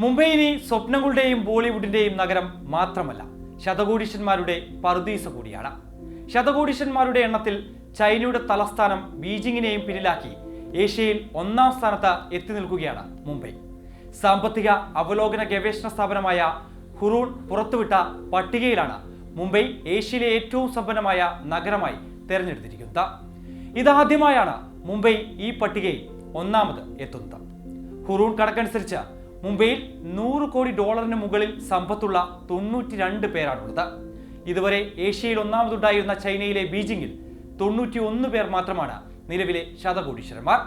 മുംബൈ ഇനി സ്വപ്നങ്ങളുടെയും ബോളിവുഡിന്റെയും നഗരം മാത്രമല്ല ശതകോടീശന്മാരുടെ പറുദീസ കൂടിയാണ്. ശതകോടീശന്മാരുടെ എണ്ണത്തിൽ ചൈനയുടെ തലസ്ഥാനം ബീജിങ്ങിനെയും പിന്നിലാക്കി ഏഷ്യയിൽ ഒന്നാം സ്ഥാനത്ത് എത്തി നിൽക്കുകയാണ് മുംബൈ. സാമ്പത്തിക അവലോകന ഗവേഷണ സ്ഥാപനമായ ഹുറൂൺ പുറത്തുവിട്ട പട്ടികയിലാണ് മുംബൈ ഏഷ്യയിലെ ഏറ്റവും സമ്പന്നമായ നഗരമായി തെരഞ്ഞെടുത്തിരിക്കുന്നത്. ഇതാദ്യമായാണ് മുംബൈ ഈ പട്ടികയിൽ ഒന്നാമത് എത്തുന്നത്. ഹുറൂൺ കണക്കനുസരിച്ച് മുംബൈയിൽ നൂറ് കോടി ഡോളറിന് മുകളിൽ സമ്പത്തുള്ള തൊണ്ണൂറ്റി രണ്ട് പേരാണുള്ളത്. ഇതുവരെ ഏഷ്യയിൽ ഒന്നാമതുണ്ടായിരുന്ന ചൈനയിലെ ബീജിംഗിൽ തൊണ്ണൂറ്റി ഒന്ന് പേർ മാത്രമാണ് നിലവിലെ ശതകോടീശ്വരന്മാർ.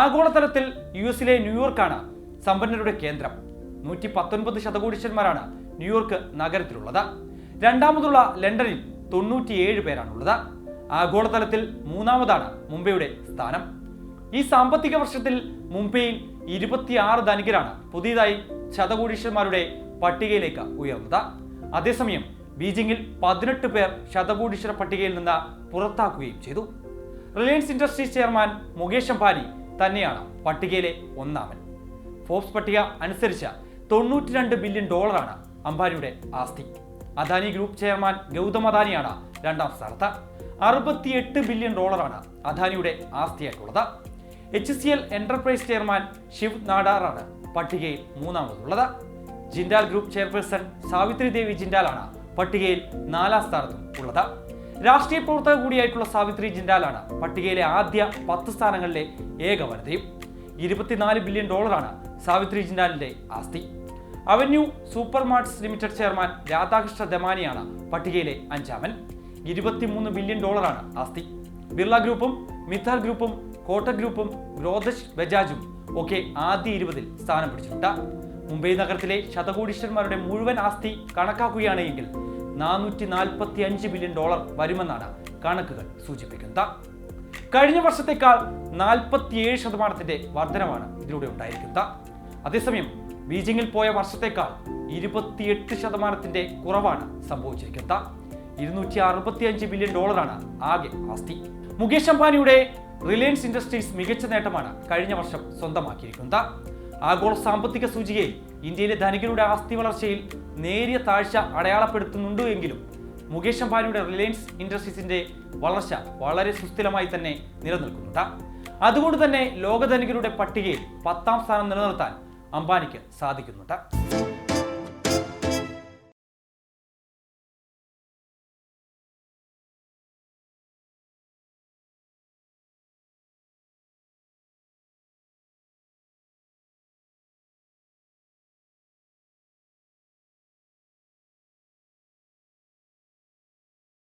ആഗോളതലത്തിൽ യു എസിലെ ന്യൂയോർക്കാണ് സമ്പന്നരുടെ കേന്ദ്രം. നൂറ്റി പത്തൊൻപത് ശതകോടീശ്വരന്മാരാണ് ന്യൂയോർക്ക് നഗരത്തിലുള്ളത്. രണ്ടാമതുള്ള ലണ്ടനിൽ തൊണ്ണൂറ്റിയേഴ് പേരാണുള്ളത്. ആഗോളതലത്തിൽ മൂന്നാമതാണ് മുംബൈയുടെ സ്ഥാനം. ഈ സാമ്പത്തിക വർഷത്തിൽ മുംബൈയിൽ ഇരുപത്തിയാറ് ധനികരാണ് പുതിയതായി ശതകോടീശ്വരന്മാരുടെ പട്ടികയിലേക്ക് ഉയർന്നത്. അതേസമയം ബീജിംഗിൽ പതിനെട്ട് പേർ ശതകോടീശ്വര പട്ടികയിൽ നിന്ന് പുറത്താക്കുകയും ചെയ്തു. Reliance Industries chairman Mukesh Ambani തന്നെയാണ് പട്ടികയിലെ ഒന്നാമൻ. ഫോബ്സ് പട്ടിക അനുസരിച്ച് തൊണ്ണൂറ്റി രണ്ട് ബില്യൺ ഡോളറാണ് അംബാനിയുടെ ആസ്തി. അദാനി ഗ്രൂപ്പ് ചെയർമാൻ ഗൗതം അദാനിയാണ് രണ്ടാം സ്ഥാനത്ത്. അറുപത്തിയെട്ട് ബില്യൺ ഡോളറാണ് അദാനിയുടെ ആസ്തിയായിട്ടുള്ളത്. H C L enterprise chairman Shiv നാടാറാണ് പട്ടികയിൽ മൂന്നാമതുള്ളത്. ജിൻഡാൽ ഗ്രൂപ്പ് ചെയർപേഴ്സൺ സാവിത്രി ദേവി ജിൻഡാലാണ് പട്ടികയിൽ നാലാം സ്ഥാനത്തും ഉള്ളത്. രാഷ്ട്രീയ പ്രവർത്തക കൂടിയായിട്ടുള്ള സാവിത്രി ജിൻഡാലാണ് പട്ടികയിലെ ആദ്യ പത്ത് സ്ഥാനങ്ങളിലെ ഏക വനിതയും ഇരുപത്തിനാല് ബില്യൺ ഡോളറാണ് സാവിത്രി ജിൻഡാലിന്റെ ആസ്തി. Avenue Super Marts Limited chairman Radhakrishna ദമാനിയാണ് പട്ടികയിലെ അഞ്ചാമൻ. ഇരുപത്തിമൂന്ന് ബില്യൺ ഡോളറാണ് ആസ്തി. ബിർള ഗ്രൂപ്പും മിത്താൽ ഗ്രൂപ്പും കോട്ടക് ഗ്രൂപ്പും ഗ്രോദഷ് ബജാജും ഒക്കെ ആദ്യ ഇരുപതിൽ സ്ഥാനം പിടിച്ചിട്ടുണ്ട്. മുംബൈ നഗരത്തിലെ ശതകോടീശ്വരന്മാരുടെ മുഴുവൻ ആസ്തി കണക്കാക്കുകയാണെങ്കിൽ നാനൂറ്റി നാൽപ്പത്തി അഞ്ച് ബില്യൺ ഡോളർ വരുമെന്നാണ് കണക്കുകൾ സൂചിപ്പിക്കുന്നത്. കഴിഞ്ഞ വർഷത്തേക്കാൾ നാൽപ്പത്തിയേഴ് ശതമാനത്തിന്റെ വർധനമാണ് ഇതിലൂടെ ഉണ്ടായിരിക്കുന്നത്. അതേസമയം ബീജിംഗിൽ പോയ വർഷത്തേക്കാൾ ഇരുപത്തിയെട്ട് ശതമാനത്തിന്റെ കുറവാണ് സംഭവിച്ചിരിക്കുന്നത്. ഇരുന്നൂറ്റി അറുപത്തി അഞ്ച് ബില്യൺ ഡോളറാണ് ആകെ ആസ്തി. മുകേഷ് അംബാനിയുടെ റിലയൻസ് ഇൻഡസ്ട്രീസ് മികച്ച നേട്ടമാണ് കഴിഞ്ഞ വർഷം സ്വന്തമാക്കിയിരിക്കുന്നത്. ആഗോള സാമ്പത്തിക സൂചികയിൽ ഇന്ത്യയിലെ ധനികരുടെ ആസ്തി വളർച്ചയിൽ നേരിയ താഴ്ച അടയാളപ്പെടുത്തുന്നുണ്ട് എങ്കിലും മുകേഷ് അംബാനിയുടെ റിലയൻസ് ഇൻഡസ്ട്രീസിന്റെ വളർച്ച വളരെ സുസ്ഥിരമായി തന്നെ നിലനിൽക്കുന്നുണ്ട്. അതുകൊണ്ട് തന്നെ ലോകധനികരുടെ പട്ടികയിൽ പത്താം സ്ഥാനം നിലനിർത്താൻ അംബാനിക്ക് സാധിക്കുന്നുണ്ട്.